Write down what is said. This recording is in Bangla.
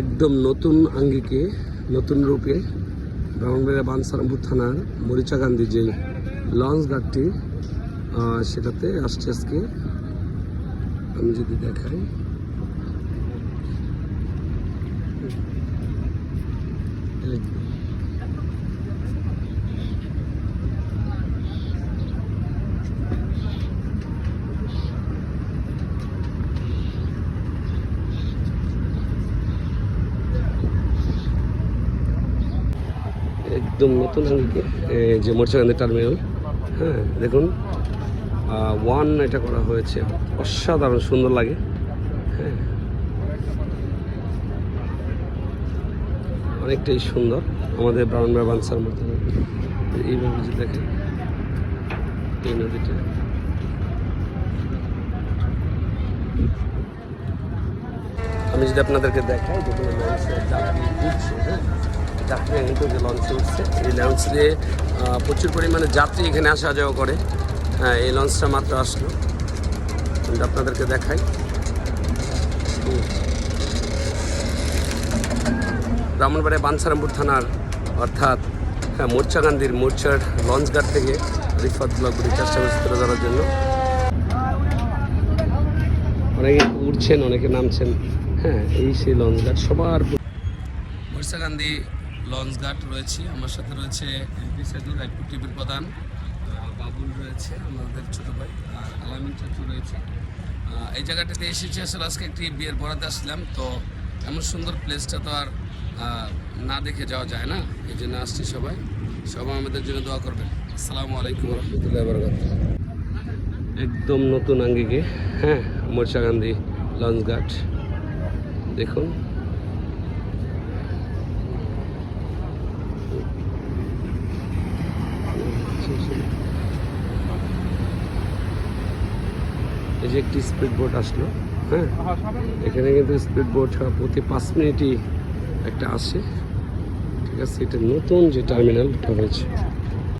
একদম নতুন আঙ্গিকে, নতুন রূপে ব্রাহ্মণবাড়িয়া বানসারামপুর থানার মরিচাকান্দি যে লঞ্চ ঘাটটি সেটাতে আসছে আজকে। আমি যদি দেখাই। একদম নতুন যে মরিচাকান্দি টার্মিনাল। হ্যাঁ দেখুন ওয়ান এটা করা হয়েছে, অসাধারণ, সুন্দর লাগে। হ্যাঁ। অনেকটাই সুন্দর, আমাদের ব্রাহ্মণবাড়া বানসার মতো। এইভাবে যে দেখেন, এই নদীটা। আমি যদি আপনাদেরকে দেখাই, দেখুন যাত্রী কিন্তু যে লঞ্চে উঠছে এই লঞ্চ দিয়ে প্রচুর পরিমাণে যাত্রী এখানে আসা যাওয়া করে। হ্যাঁ এই লঞ্চটা মাত্র আসলো। আপনাদেরকে দেখাই। হুম। ব্রাহ্মণবাড়িয়া বানসারামপুর থানার, অর্থাৎ হ্যাঁ মোর্চাকান্দির মোর্চার লঞ্চ ঘাট থেকে রিফাত ব্লকগুলি চেষ্টা করছে তুলে ধরার জন্য। অনেকে উঠছেন, অনেকে নামছেন। হ্যাঁ এই সেই লঞ্চ ঘাট সবার মরিসাকান্দি লঞ্চ গার্ড রয়েছে, আমার সাথে রয়েছে এমপি সেদুর রায়পুর টিভির প্রধান বাবুল রয়েছে, আমাদের ছোটো ভাই, আর আলামিন চাচু রয়েছে। এই জায়গাটাতে এসেছি, আসলে আজকে একটি বিয়ের বরাতে আসলাম তো এমন সুন্দর প্লেসটা তো আর না দেখে যাওয়া যায় না, এই জন্য আসছি সবাই। সবাই আমাদের জন্য দোয়া করবেন। আসসালামু আলাইকুম রহমতুল্লাহ বরকাত একদম নতুন আঙ্গিকে হ্যাঁ মোর্চাকান্দি লঞ্চ ঘাট। দেখুন। এই যে একটি স্পিড বোট আসলো হ্যাঁ? এখানে কিন্তু স্পিড বোট প্রতি পাঁচ মিনিটই একটা আসে। ঠিক আছে এটা নতুন যে টার্মিনাল রয়েছে। হয়েছে